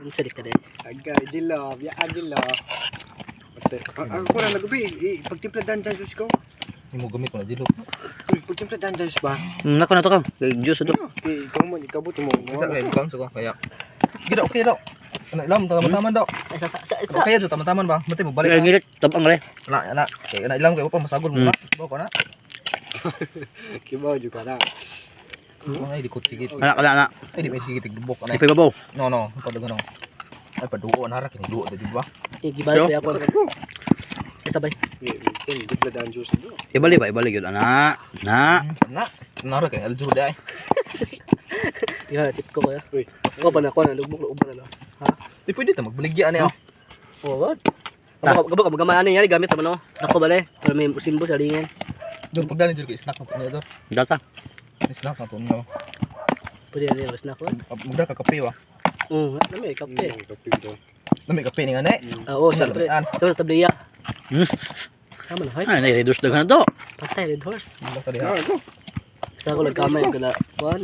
Ang sadik ka din. Agay, dilo, biya dilo. Ako na nagabi, pagtimpla dan dyan sus ko. Hindi mo gamit mo na dilo. Pagtimpla dan dyan ba? Hmm, nako na to ka. Kay juice do. Eh, ikaw mo, ikaw buti mo. Isa kayo, ikaw sa ko. Kaya. Gida, okay daw. Ano, ilam, tama-taman daw. Sa sa sa. Okay, jo, tama-taman ba? Mati mo, balik Kaya ngilit tabang re. Ana, ana. Kaya na ilam kayo pa, masagol mo na. Bawa ko na. Kibaw juga na. Ay, di ko sigit. Ana kana ana. Ay, di may sigit, igbubok. Ano, Ipay babaw. no, no. Ipad gano. Ay, paduo, narak. Yung duo, di ba? Eh gibalik pa ako. Ay sabay. Ibalik ba ibalik yun ana. Na. Na, narak kayo, aljo ay. Ya tip ko kaya. Uy. Ako pa na ko na lugmok loob na. Di pwede ta magbaligya ani oh. Oh what? Gabo gabo ka magamaan niya gamit mo no. Nako bale. Para may simbo sa lingin. Doon pagdali dito snack na to niya Data. Snack na to niya. Pwede na mas nako. Magda ka kape wa. Oo, na may kape. Kape do. Nami kape ni ngane. Ah, oo, syempre. Ito tabliya. Hmm. Tama na. Ah, Ay, na-reduce dagan na to. Patay, red horse. Magda ka diha. Basta ko nagkamay ko na. Kuan.